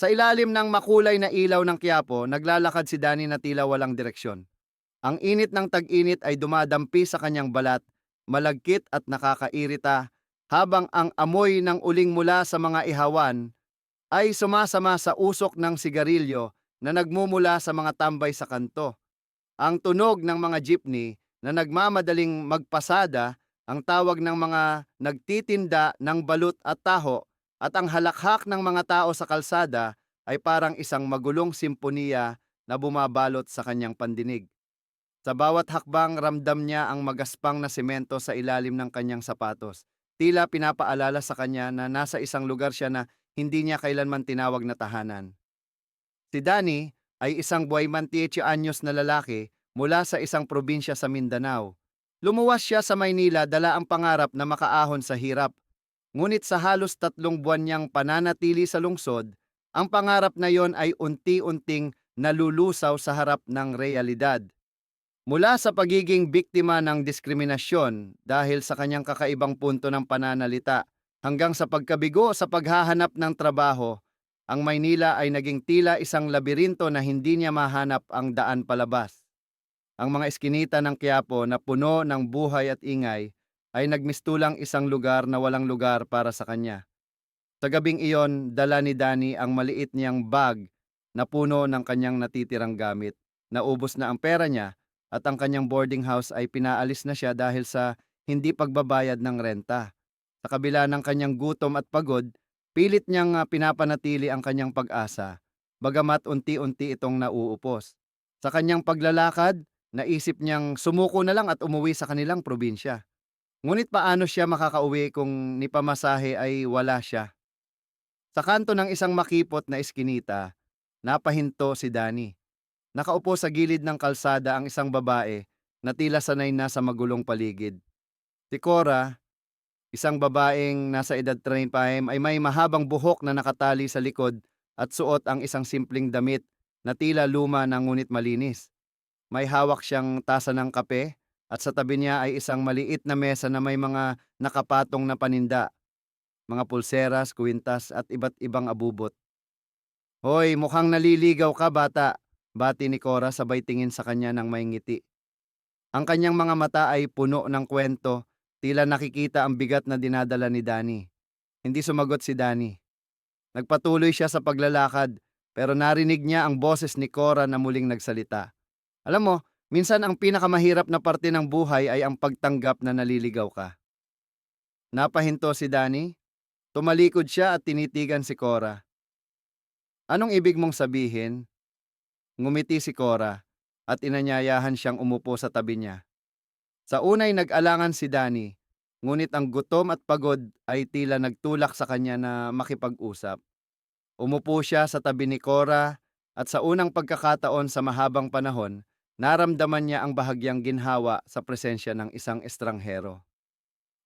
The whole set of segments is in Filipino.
Sa ilalim ng makulay na ilaw ng Quiapo, naglalakad si Danny na tila walang direksyon. Ang init ng tag-init ay dumadampi sa kanyang balat, malagkit at nakakairita, habang ang amoy ng uling mula sa mga ihawan ay sumasama sa usok ng sigarilyo na nagmumula sa mga tambay sa kanto. Ang tunog ng mga jeepney na nagmamadaling magpasada ang tawag ng mga nagtitinda ng balut at taho at ang halakhak ng mga tao sa kalsada ay parang isang magulong simponiya na bumabalot sa kanyang pandinig. Sa bawat hakbang ramdam niya ang magaspang na semento sa ilalim ng kanyang sapatos. Tila pinapaalala sa kanya na nasa isang lugar siya na hindi niya kailanman tinawag na tahanan. Si Danny ay isang buhay 28 anyos na lalaki mula sa isang probinsya sa Mindanao. Lumuwas siya sa Maynila dala ang pangarap na makaahon sa hirap. Ngunit sa halos tatlong buwan niyang pananatili sa lungsod, ang pangarap na yon ay unti-unting nalulusaw sa harap ng realidad. Mula sa pagiging biktima ng diskriminasyon dahil sa kanyang kakaibang punto ng pananalita hanggang sa pagkabigo sa paghahanap ng trabaho, ang Maynila ay naging tila isang labirinto na hindi niya mahanap ang daan palabas. Ang mga eskinita ng Quiapo na puno ng buhay at ingay ay nagmistulang isang lugar na walang lugar para sa kanya. Sa gabing iyon, dala ni Danny ang maliit niyang bag na puno ng kanyang natitirang gamit. Naubos na ang pera niya at ang kanyang boarding house ay pinaalis na siya dahil sa hindi pagbabayad ng renta. Sa kabila ng kanyang gutom at pagod, pilit niyang ah, pinapanatili ang kanyang pag-asa, bagamat unti-unti itong nauupos. Sa kanyang paglalakad, naisip niyang sumuko na lang at umuwi sa kanilang probinsya. Ngunit paano siya makakauwi kung ni pamasahe ay wala siya? Sa kanto ng isang makipot na eskinita, napahinto si Danny. Nakaupo sa gilid ng kalsada ang isang babae na tila sanay na sa magulong paligid. Si Cora, isang babaeng nasa edad 35 ay may mahabang buhok na nakatali sa likod at suot ang isang simpleng damit na tila luma na ngunit malinis. May hawak siyang tasa ng kape at sa tabi niya ay isang maliit na mesa na may mga nakapatong na paninda, mga pulseras, kwintas at iba't ibang abubot. Hoy, mukhang naliligaw ka bata, bati ni Cora sabay tingin sa kanya ng may ngiti. Ang kanyang mga mata ay puno ng kwento, tila nakikita ang bigat na dinadala ni Danny. Hindi sumagot si Danny. Nagpatuloy siya sa paglalakad, pero narinig niya ang boses ni Cora na muling nagsalita. Alam mo, minsan ang pinakamahirap na parte ng buhay ay ang pagtanggap na naliligaw ka. Napahinto si Danny. Tumalikod siya at tinitigan si Cora. Anong ibig mong sabihin? Ngumiti si Cora at inanyayahan siyang umupo sa tabi niya. Sa unay nag-alangan si Danny, ngunit ang gutom at pagod ay tila nagtulak sa kanya na makipag-usap. Umupo siya sa tabi ni Cora at sa unang pagkakataon sa mahabang panahon, naramdaman niya ang bahagyang ginhawa sa presensya ng isang estranghero.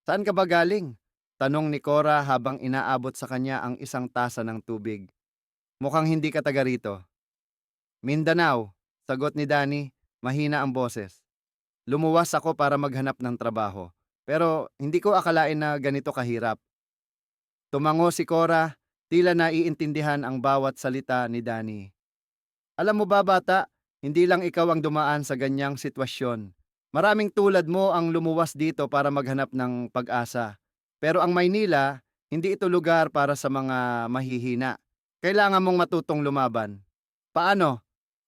Saan ka ba galing? Tanong ni Cora habang inaabot sa kanya ang isang tasa ng tubig. Mukhang hindi ka taga rito. Mindanao, sagot ni Danny, mahina ang boses. Lumuwas ako para maghanap ng trabaho, pero hindi ko akalain na ganito kahirap. Tumango si Cora, tila naiintindihan ang bawat salita ni Danny. Alam mo ba bata, hindi lang ikaw ang dumaan sa ganyang sitwasyon. Maraming tulad mo ang lumuwas dito para maghanap ng pag-asa. Pero ang Maynila, hindi ito lugar para sa mga mahihina. Kailangan mong matutong lumaban. Paano?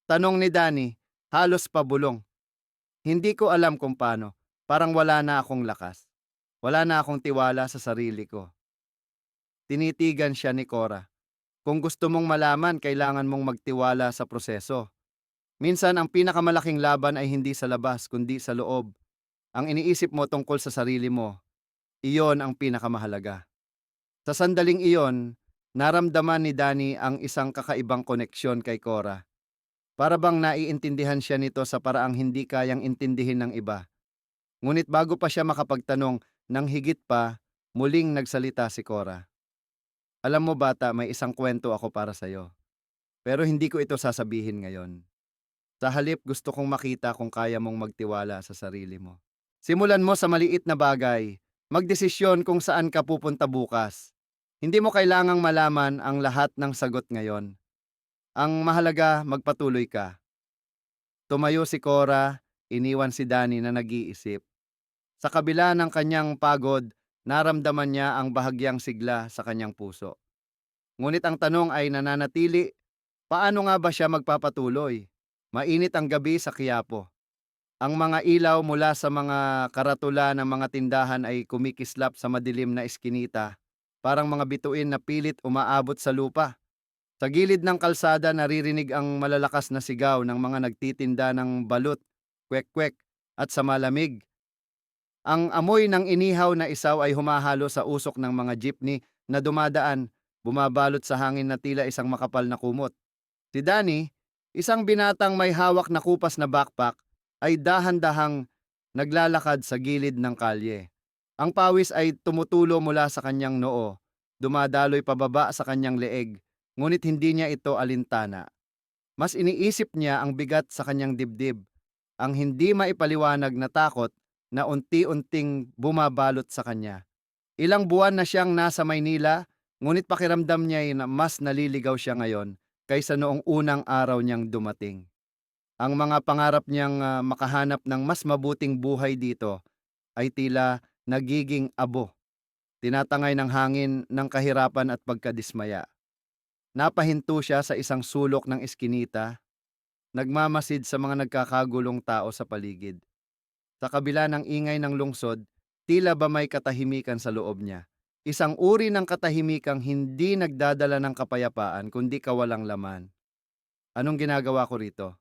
Tanong ni Danny, halos pabulong. Hindi ko alam kung paano. Parang wala na akong lakas. Wala na akong tiwala sa sarili ko. Tinitigan siya ni Cora. Kung gusto mong malaman, kailangan mong magtiwala sa proseso. Minsan ang pinakamalaking laban ay hindi sa labas, kundi sa loob. Ang iniisip mo tungkol sa sarili mo, iyon ang pinakamahalaga. Sa sandaling iyon, naramdaman ni Danny ang isang kakaibang koneksyon kay Cora. Para bang naiintindihan siya nito sa paraang hindi kayang intindihin ng iba. Ngunit bago pa siya makapagtanong ng higit pa, muling nagsalita si Cora. Alam mo bata, may isang kwento ako para sa'yo. Pero hindi ko ito sasabihin ngayon. Sa halip gusto kong makita kung kaya mong magtiwala sa sarili mo. Simulan mo sa maliit na bagay. Magdesisyon kung saan ka pupunta bukas. Hindi mo kailangang malaman ang lahat ng sagot ngayon. Ang mahalaga, magpatuloy ka. Tumayo si Cora, iniwan si Danny na nag-iisip. Sa kabila ng kanyang pagod, naramdaman niya ang bahagyang sigla sa kanyang puso. Ngunit ang tanong ay nananatili, paano nga ba siya magpapatuloy? Mainit ang gabi sa Quiapo. Ang mga ilaw mula sa mga karatula ng mga tindahan ay kumikislap sa madilim na eskinita, parang mga bituin na pilit umaabot sa lupa. Sa gilid ng kalsada naririnig ang malalakas na sigaw ng mga nagtitinda ng balut, kwek-kwek at sa malamig. Ang amoy ng inihaw na isaw ay humahalo sa usok ng mga jeepney na dumadaan, bumabalot sa hangin na tila isang makapal na kumot. Si Danny, isang binatang may hawak na kupas na backpack, ay dahan-dahang naglalakad sa gilid ng kalye. Ang pawis ay tumutulo mula sa kanyang noo, dumadaloy pababa sa kanyang leeg, ngunit hindi niya ito alintana. Mas iniisip niya ang bigat sa kanyang dibdib, ang hindi maipaliwanag na takot na unti-unting bumabalot sa kanya. Ilang buwan na siyang nasa Maynila, ngunit pakiramdam niya ay mas naliligaw siya ngayon kaysa noong unang araw niyang dumating. Ang mga pangarap niyang ah, makahanap ng mas mabuting buhay dito ay tila nagiging abo. Tinatangay ng hangin ng kahirapan at pagkadismaya. Napahinto siya sa isang sulok ng eskinita, nagmamasid sa mga nagkakagulong tao sa paligid. Sa kabila ng ingay ng lungsod, tila ba may katahimikan sa loob niya. Isang uri ng katahimikang hindi nagdadala ng kapayapaan kundi kawalang laman. Anong ginagawa ko rito?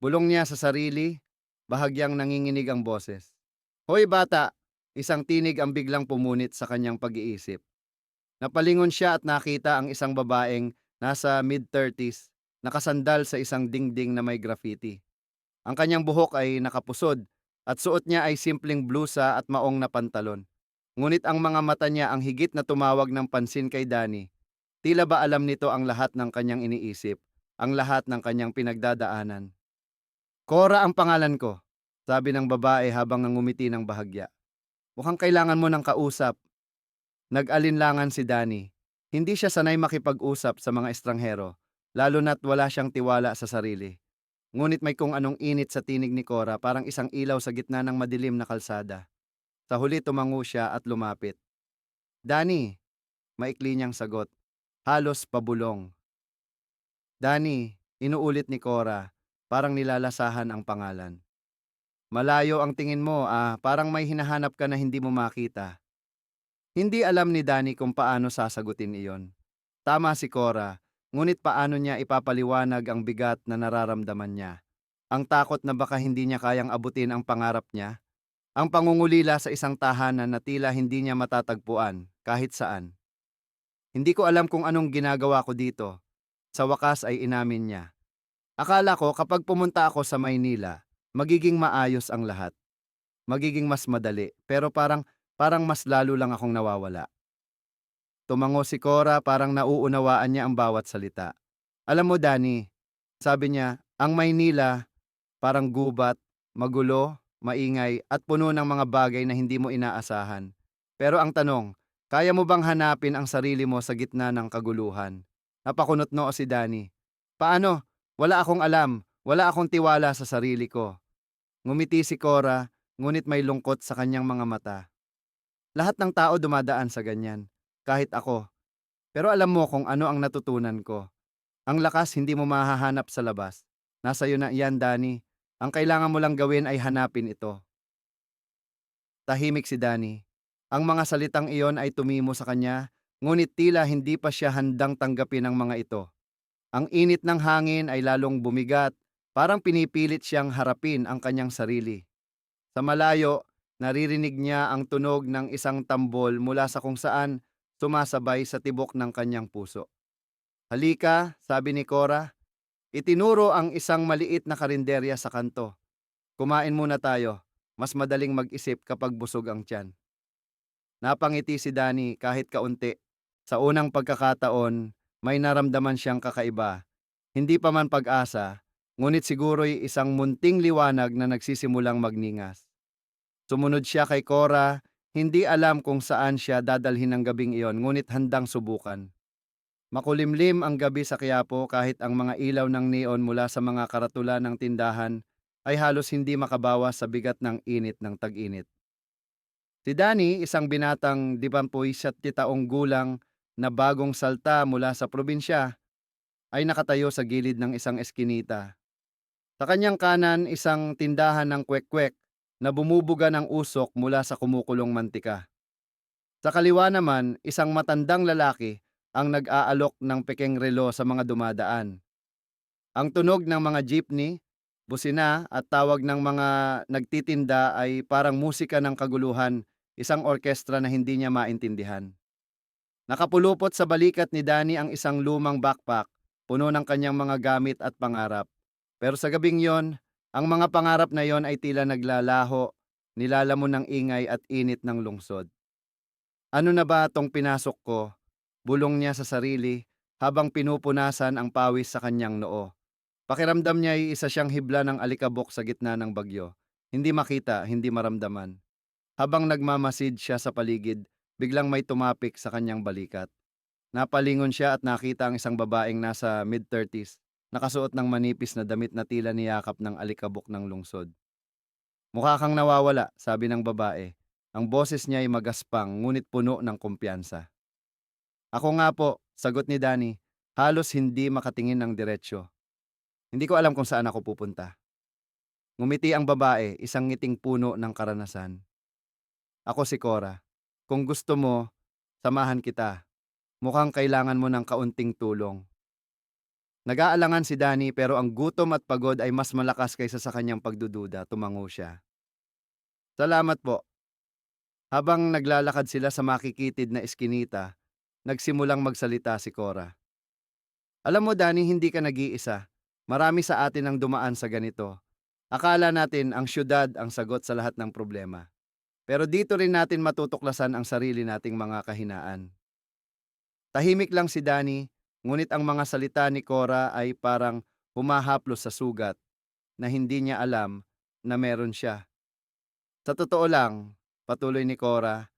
Bulong niya sa sarili, bahagyang nanginginig ang boses. Hoy bata! Isang tinig ang biglang pumunit sa kanyang pag-iisip. Napalingon siya at nakita ang isang babaeng nasa mid-30s, nakasandal sa isang dingding na may graffiti. Ang kanyang buhok ay nakapusod at suot niya ay simpleng blusa at maong na pantalon. Ngunit ang mga mata niya ang higit na tumawag ng pansin kay Danny. Tila ba alam nito ang lahat ng kanyang iniisip, ang lahat ng kanyang pinagdadaanan. Cora ang pangalan ko, sabi ng babae habang nangumiti ng bahagya. Mukhang kailangan mo ng kausap. Nag-alinlangan si Danny. Hindi siya sanay makipag-usap sa mga estranghero, lalo na't wala siyang tiwala sa sarili. Ngunit may kung anong init sa tinig ni Cora parang isang ilaw sa gitna ng madilim na kalsada. Sa huli tumango siya at lumapit. Danny, maikli niyang sagot. Halos pabulong. Danny, inuulit ni Cora, parang nilalasahan ang pangalan. Malayo ang tingin mo, ah, parang may hinahanap ka na hindi mo makita. Hindi alam ni Danny kung paano sasagutin iyon. Tama si Cora, ngunit paano niya ipapaliwanag ang bigat na nararamdaman niya. Ang takot na baka hindi niya kayang abutin ang pangarap niya. Ang pangungulila sa isang tahanan na tila hindi niya matatagpuan kahit saan. Hindi ko alam kung anong ginagawa ko dito. Sa wakas ay inamin niya. Akala ko kapag pumunta ako sa Maynila, magiging maayos ang lahat. Magiging mas madali, pero parang parang mas lalo lang akong nawawala. Tumango si Cora parang nauunawaan niya ang bawat salita. Alam mo, Danny, sabi niya, ang Maynila parang gubat, magulo, maingay at puno ng mga bagay na hindi mo inaasahan. Pero ang tanong, kaya mo bang hanapin ang sarili mo sa gitna ng kaguluhan? Napakunot noo si Danny. Paano? Wala akong alam. Wala akong tiwala sa sarili ko. Ngumiti si Cora, ngunit may lungkot sa kanyang mga mata. Lahat ng tao dumadaan sa ganyan, kahit ako. Pero alam mo kung ano ang natutunan ko. Ang lakas hindi mo mahahanap sa labas. Nasa iyo na iyan, Danny. Ang kailangan mo lang gawin ay hanapin ito. Tahimik si Danny. Ang mga salitang iyon ay tumimo sa kanya, ngunit tila hindi pa siya handang tanggapin ang mga ito. Ang init ng hangin ay lalong bumigat, parang pinipilit siyang harapin ang kanyang sarili. Sa malayo, naririnig niya ang tunog ng isang tambol mula sa kung saan sumasabay sa tibok ng kanyang puso. Halika, sabi ni Cora. Itinuro ang isang maliit na karinderya sa kanto. Kumain muna tayo. Mas madaling mag-isip kapag busog ang tiyan. Napangiti si Danny kahit kaunti. Sa unang pagkakataon, may naramdaman siyang kakaiba. Hindi pa man pag-asa, ngunit siguro'y isang munting liwanag na nagsisimulang magningas. Sumunod siya kay Cora, Hindi alam kung saan siya dadalhin ng gabing iyon ngunit handang subukan. Makulimlim ang gabi sa Quiapo kahit ang mga ilaw ng neon mula sa mga karatula ng tindahan ay halos hindi makabawas sa bigat ng init ng tag-init. Si Danny, isang binatang 27 taong gulang na bagong salta mula sa probinsya, ay nakatayo sa gilid ng isang eskinita. Sa kanyang kanan, isang tindahan ng kwek-kwek na bumubuga ng usok mula sa kumukulong mantika. Sa kaliwa naman, isang matandang lalaki ang nag-aalok ng pekeng relo sa mga dumadaan. Ang tunog ng mga jeepney, busina at tawag ng mga nagtitinda ay parang musika ng kaguluhan, isang orkestra na hindi niya maintindihan. Nakapulupot sa balikat ni Danny ang isang lumang backpack, puno ng kanyang mga gamit at pangarap. Pero sa gabing yon, ang mga pangarap na yon ay tila naglalaho, nilalamon ng ingay at init ng lungsod. Ano na ba tong pinasok ko? Bulong niya sa sarili habang pinupunasan ang pawis sa kanyang noo. Pakiramdam niya ay isa siyang hibla ng alikabok sa gitna ng bagyo. Hindi makita, hindi maramdaman. Habang nagmamasid siya sa paligid, biglang may tumapik sa kanyang balikat. Napalingon siya at nakita ang isang babaeng nasa mid-30s, nakasuot ng manipis na damit na tila niyakap ng alikabok ng lungsod. Mukha kang nawawala, sabi ng babae. Ang boses niya ay magaspang ngunit puno ng kumpiyansa. Ako nga po, sagot ni Danny, halos hindi makatingin ng diretsyo. Hindi ko alam kung saan ako pupunta. Ngumiti ang babae, isang ngiting puno ng karanasan. Ako si Cora. Kung gusto mo, samahan kita. Mukhang kailangan mo ng kaunting tulong. Nag-aalangan si Danny pero ang gutom at pagod ay mas malakas kaysa sa kanyang pagdududa, tumango siya. Salamat po. Habang naglalakad sila sa makikitid na eskinita, nagsimulang magsalita si Cora. Alam mo Danny, hindi ka nag-iisa. Marami sa atin ang dumaan sa ganito. Akala natin ang syudad ang sagot sa lahat ng problema. Pero dito rin natin matutuklasan ang sarili nating mga kahinaan. Tahimik lang si Danny, ngunit ang mga salita ni Cora ay parang humahaplos sa sugat na hindi niya alam na meron siya. Sa totoo lang, patuloy ni Cora,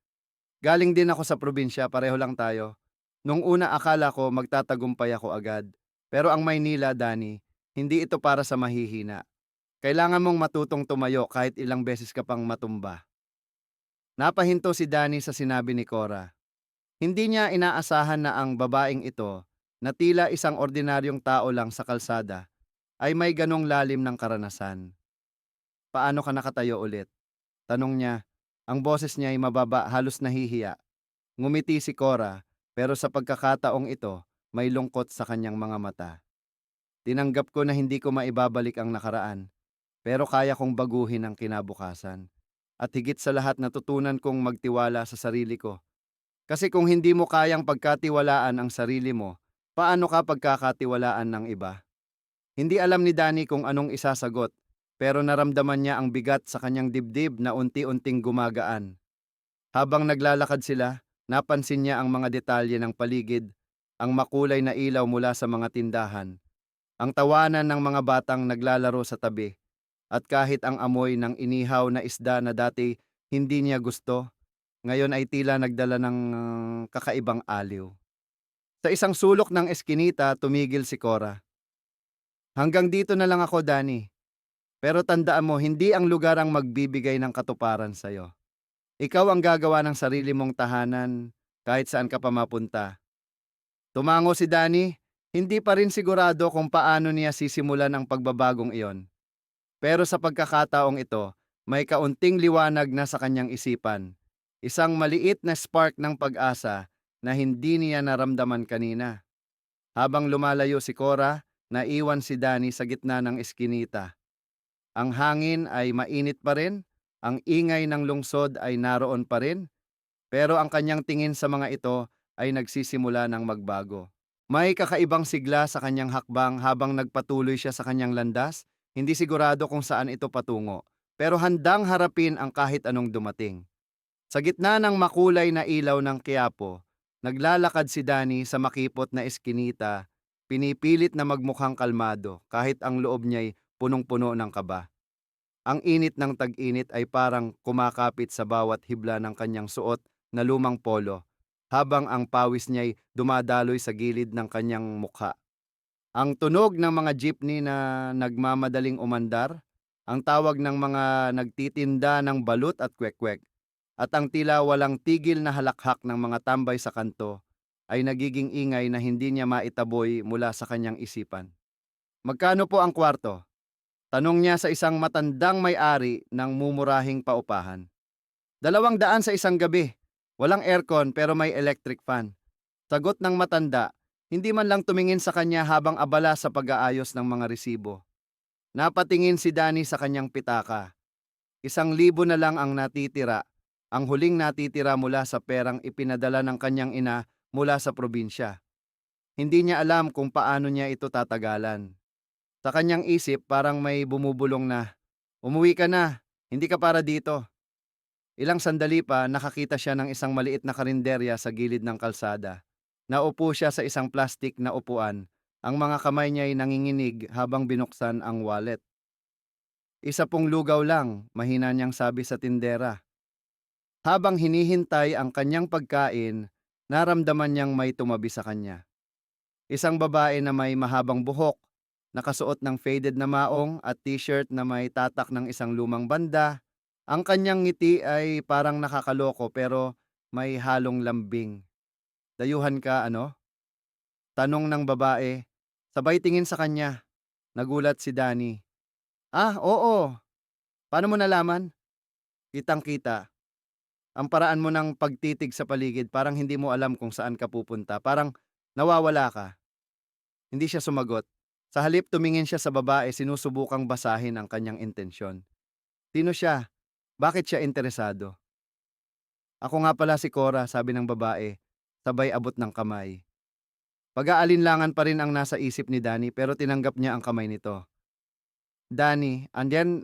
galing din ako sa probinsya, pareho lang tayo. Nung una akala ko magtatagumpay ako agad. Pero ang Maynila, Danny, hindi ito para sa mahihina. Kailangan mong matutong tumayo kahit ilang beses ka pang matumba. Napahinto si Danny sa sinabi ni Cora. Hindi niya inaasahan na ang babaeng ito, na tila isang ordinaryong tao lang sa kalsada, ay may ganong lalim ng karanasan. Paano ka nakatayo ulit? Tanong niya. Ang boses niya ay mababa, halos nahihiya. Ngumiti si Cora, pero sa pagkakataong ito, may lungkot sa kanyang mga mata. Tinanggap ko na hindi ko maibabalik ang nakaraan, pero kaya kong baguhin ang kinabukasan. At higit sa lahat natutunan kong magtiwala sa sarili ko. Kasi kung hindi mo kayang pagkatiwalaan ang sarili mo, paano ka pagkakatiwalaan ng iba? Hindi alam ni Danny kung anong isasagot, pero naramdaman niya ang bigat sa kanyang dibdib na unti-unting gumagaan. Habang naglalakad sila, napansin niya ang mga detalye ng paligid, ang makulay na ilaw mula sa mga tindahan, ang tawanan ng mga batang naglalaro sa tabi, at kahit ang amoy ng inihaw na isda na dati hindi niya gusto, ngayon ay tila nagdala ng uh, kakaibang aliw. Sa isang sulok ng eskinita, tumigil si Cora. Hanggang dito na lang ako, Danny. Pero tandaan mo, hindi ang lugar ang magbibigay ng katuparan sa'yo. Ikaw ang gagawa ng sarili mong tahanan kahit saan ka pa mapunta. Tumango si Danny, hindi pa rin sigurado kung paano niya sisimulan ang pagbabagong iyon. Pero sa pagkakataong ito, may kaunting liwanag na sa kanyang isipan. Isang maliit na spark ng pag-asa na hindi niya naramdaman kanina. Habang lumalayo si Cora, naiwan si Danny sa gitna ng eskinita. Ang hangin ay mainit pa rin, ang ingay ng lungsod ay naroon pa rin, pero ang kanyang tingin sa mga ito ay nagsisimula ng magbago. May kakaibang sigla sa kanyang hakbang habang nagpatuloy siya sa kanyang landas, hindi sigurado kung saan ito patungo, pero handang harapin ang kahit anong dumating. Sa gitna ng makulay na ilaw ng Quiapo, naglalakad si Danny sa makipot na eskinita, pinipilit na magmukhang kalmado kahit ang loob niya'y punong-puno ng kaba. Ang init ng tag-init ay parang kumakapit sa bawat hibla ng kanyang suot na lumang polo, habang ang pawis niya'y dumadaloy sa gilid ng kanyang mukha. Ang tunog ng mga jeepney na nagmamadaling umandar, ang tawag ng mga nagtitinda ng balut at kwek-kwek, at ang tila walang tigil na halakhak ng mga tambay sa kanto ay nagiging ingay na hindi niya maitaboy mula sa kanyang isipan. Magkano po ang kwarto? Tanong niya sa isang matandang may-ari ng mumurahing paupahan. Dalawang daan sa isang gabi. Walang aircon pero may electric fan. Sagot ng matanda, hindi man lang tumingin sa kanya habang abala sa pag-aayos ng mga resibo. Napatingin si Danny sa kanyang pitaka. Isang libo na lang ang natitira, ang huling natitira mula sa perang ipinadala ng kanyang ina mula sa probinsya. Hindi niya alam kung paano niya ito tatagalan. Sa kanyang isip parang may bumubulong na, Umuwi ka na, hindi ka para dito. Ilang sandali pa nakakita siya ng isang maliit na karinderya sa gilid ng kalsada. Naupo siya sa isang plastik na upuan. Ang mga kamay niya ay nanginginig habang binuksan ang wallet. Isa pong lugaw lang, mahina niyang sabi sa tindera. Habang hinihintay ang kanyang pagkain, naramdaman niyang may tumabi sa kanya. Isang babae na may mahabang buhok, nakasuot ng faded na maong at t-shirt na may tatak ng isang lumang banda. Ang kanyang ngiti ay parang nakakaloko pero may halong lambing. Dayuhan ka ano? Tanong ng babae. Sabay tingin sa kanya. Nagulat si Danny. Ah, oo. Paano mo nalaman? Kitang kita. Ang paraan mo ng pagtitig sa paligid parang hindi mo alam kung saan ka pupunta. Parang nawawala ka. Hindi siya sumagot. Sa halip tumingin siya sa babae sinusubukang basahin ang kanyang intensyon. Sino siya? Bakit siya interesado? Ako nga pala si Cora, sabi ng babae, sabay abot ng kamay. Pag-aalinlangan pa rin ang nasa isip ni Danny pero tinanggap niya ang kamay nito. Danny, andyan,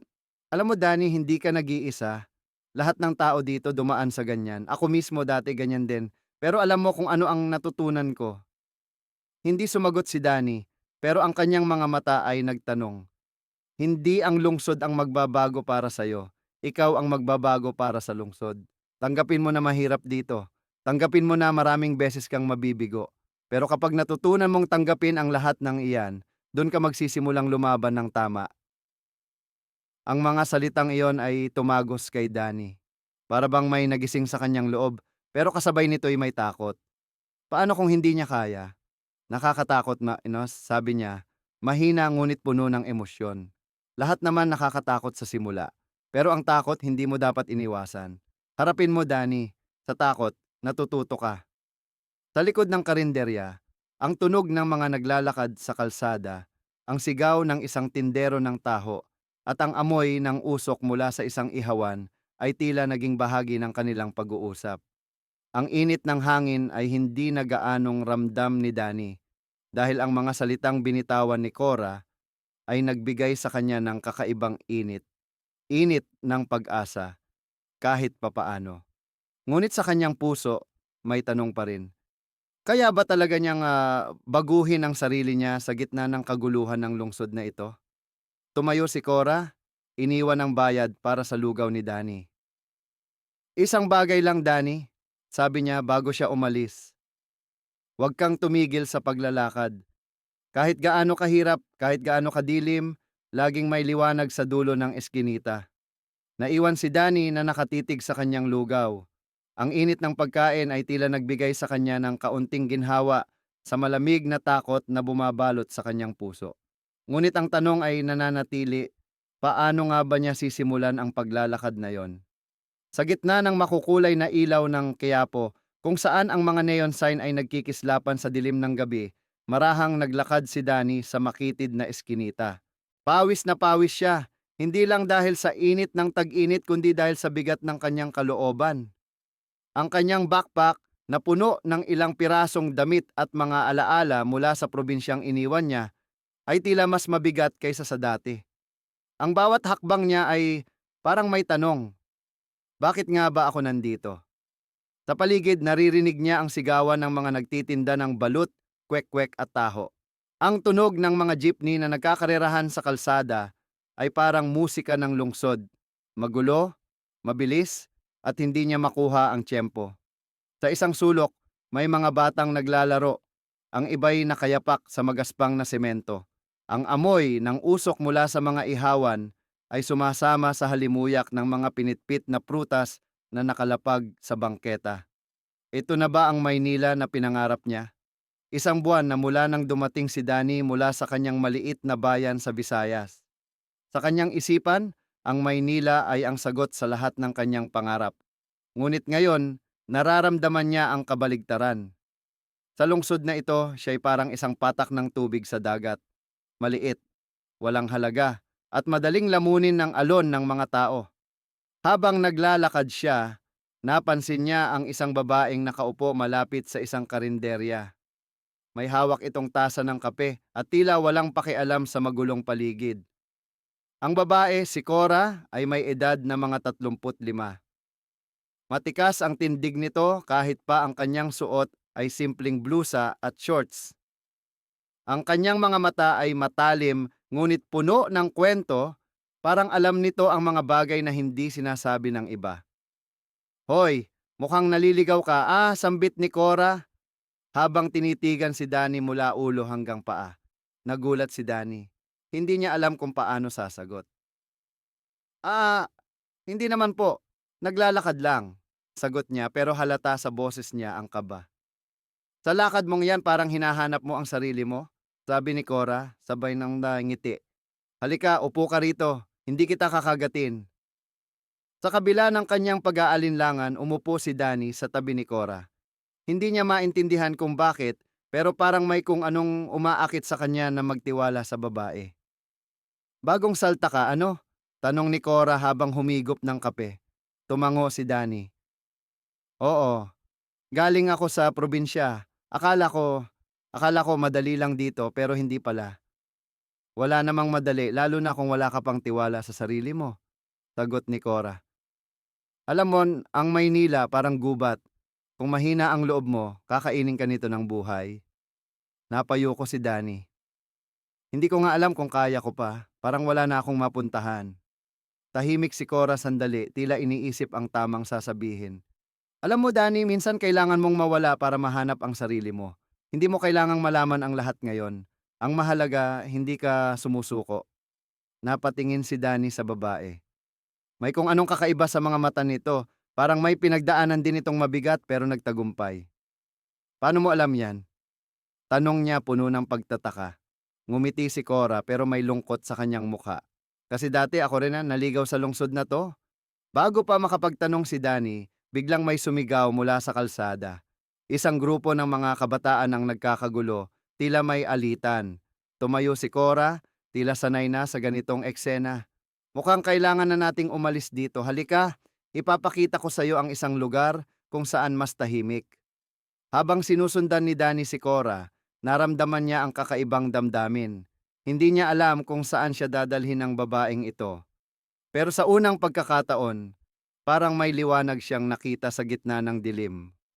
alam mo Danny, hindi ka nag-iisa. Lahat ng tao dito dumaan sa ganyan. Ako mismo dati ganyan din. Pero alam mo kung ano ang natutunan ko. Hindi sumagot si Danny, pero ang kanyang mga mata ay nagtanong. Hindi ang lungsod ang magbabago para sa'yo. Ikaw ang magbabago para sa lungsod. Tanggapin mo na mahirap dito. Tanggapin mo na maraming beses kang mabibigo. Pero kapag natutunan mong tanggapin ang lahat ng iyan, doon ka magsisimulang lumaban ng tama. Ang mga salitang iyon ay tumagos kay Danny. Para bang may nagising sa kanyang loob, pero kasabay nito'y may takot. Paano kung hindi niya kaya? Nakakatakot na, you know, sabi niya, mahina ngunit puno ng emosyon. Lahat naman nakakatakot sa simula. Pero ang takot hindi mo dapat iniwasan. Harapin mo, Danny. Sa takot, natututo ka. Sa likod ng karinderya, ang tunog ng mga naglalakad sa kalsada, ang sigaw ng isang tindero ng taho, at ang amoy ng usok mula sa isang ihawan ay tila naging bahagi ng kanilang pag-uusap. Ang init ng hangin ay hindi na gaanong ramdam ni Danny dahil ang mga salitang binitawan ni Cora ay nagbigay sa kanya ng kakaibang init. Init ng pag-asa, kahit papaano. Ngunit sa kanyang puso, may tanong pa rin. Kaya ba talaga niyang ah, baguhin ang sarili niya sa gitna ng kaguluhan ng lungsod na ito? Tumayo si Cora, iniwan ang bayad para sa lugaw ni Danny. Isang bagay lang, Danny, sabi niya bago siya umalis. Huwag kang tumigil sa paglalakad. Kahit gaano kahirap, kahit gaano kadilim, laging may liwanag sa dulo ng eskinita. Naiwan si Danny na nakatitig sa kanyang lugaw. Ang init ng pagkain ay tila nagbigay sa kanya ng kaunting ginhawa sa malamig na takot na bumabalot sa kanyang puso. Ngunit ang tanong ay nananatili, paano nga ba niya sisimulan ang paglalakad na yon? Sa gitna ng makukulay na ilaw ng Quiapo, kung saan ang mga neon sign ay nagkikislapan sa dilim ng gabi, marahang naglakad si Danny sa makitid na eskinita. Pawis na pawis siya, hindi lang dahil sa init ng tag-init kundi dahil sa bigat ng kanyang kalooban. Ang kanyang backpack na puno ng ilang pirasong damit at mga alaala mula sa probinsyang iniwan niya ay tila mas mabigat kaysa sa dati. Ang bawat hakbang niya ay parang may tanong, bakit nga ba ako nandito? Sa paligid naririnig niya ang sigawan ng mga nagtitinda ng balut, kwek-kwek at taho. Ang tunog ng mga jeepney na nagkakarerahan sa kalsada ay parang musika ng lungsod. Magulo, mabilis, at hindi niya makuha ang tiyempo. Sa isang sulok, may mga batang naglalaro. Ang iba'y nakayapak sa magaspang na semento. Ang amoy ng usok mula sa mga ihawan ay sumasama sa halimuyak ng mga pinitpit na prutas na nakalapag sa bangketa. Ito na ba ang Maynila na pinangarap niya? Isang buwan na mula nang dumating si Danny mula sa kanyang maliit na bayan sa Visayas. Sa kanyang isipan, ang Maynila ay ang sagot sa lahat ng kanyang pangarap. Ngunit ngayon, nararamdaman niya ang kabaligtaran. Sa lungsod na ito, siya ay parang isang patak ng tubig sa dagat. Maliit, walang halaga, at madaling lamunin ng alon ng mga tao. Habang naglalakad siya, napansin niya ang isang babaeng nakaupo malapit sa isang karinderya. May hawak itong tasa ng kape at tila walang pakialam sa magulong paligid. Ang babae, si Cora, ay may edad na mga 35. Matikas ang tindig nito kahit pa ang kanyang suot ay simpleng blusa at shorts. Ang kanyang mga mata ay matalim ngunit puno ng kwento, parang alam nito ang mga bagay na hindi sinasabi ng iba. Hoy, mukhang naliligaw ka. Ah, sambit ni Cora. Habang tinitigan si Danny mula ulo hanggang paa. Nagulat si Danny. Hindi niya alam kung paano sasagot. Ah, hindi naman po. Naglalakad lang. Sagot niya pero halata sa boses niya ang kaba. Sa lakad mong yan parang hinahanap mo ang sarili mo? Sabi ni Cora, sabay ng ngiti. Halika, upo ka rito. Hindi kita kakagatin. Sa kabila ng kanyang pag-aalinlangan, umupo si Danny sa tabi ni Cora. Hindi niya maintindihan kung bakit, pero parang may kung anong umaakit sa kanya na magtiwala sa babae. Bagong salta ka, ano? Tanong ni Cora habang humigop ng kape. Tumango si Danny. Oo, galing ako sa probinsya. Akala ko, akala ko madali lang dito pero hindi pala. Wala namang madali lalo na kung wala ka pang tiwala sa sarili mo. Sagot ni Cora. Alam mo, ang Maynila parang gubat. Kung mahina ang loob mo, kakainin ka nito ng buhay. Napayo ko si Danny. Hindi ko nga alam kung kaya ko pa. Parang wala na akong mapuntahan. Tahimik si Cora sandali, tila iniisip ang tamang sasabihin. Alam mo, Danny, minsan kailangan mong mawala para mahanap ang sarili mo. Hindi mo kailangang malaman ang lahat ngayon. Ang mahalaga, hindi ka sumusuko. Napatingin si Danny sa babae. May kung anong kakaiba sa mga mata nito. Parang may pinagdaanan din itong mabigat pero nagtagumpay. Paano mo alam yan? Tanong niya puno ng pagtataka. Ngumiti si Cora pero may lungkot sa kanyang mukha. Kasi dati ako rin na naligaw sa lungsod na to. Bago pa makapagtanong si Danny, biglang may sumigaw mula sa kalsada. Isang grupo ng mga kabataan ang nagkakagulo, tila may alitan. Tumayo si Cora, tila sanay na sa ganitong eksena. Mukhang kailangan na nating umalis dito. Halika, ipapakita ko sa iyo ang isang lugar kung saan mas tahimik. Habang sinusundan ni Danny si Cora, naramdaman niya ang kakaibang damdamin. Hindi niya alam kung saan siya dadalhin ng babaeng ito. Pero sa unang pagkakataon, parang may liwanag siyang nakita sa gitna ng dilim.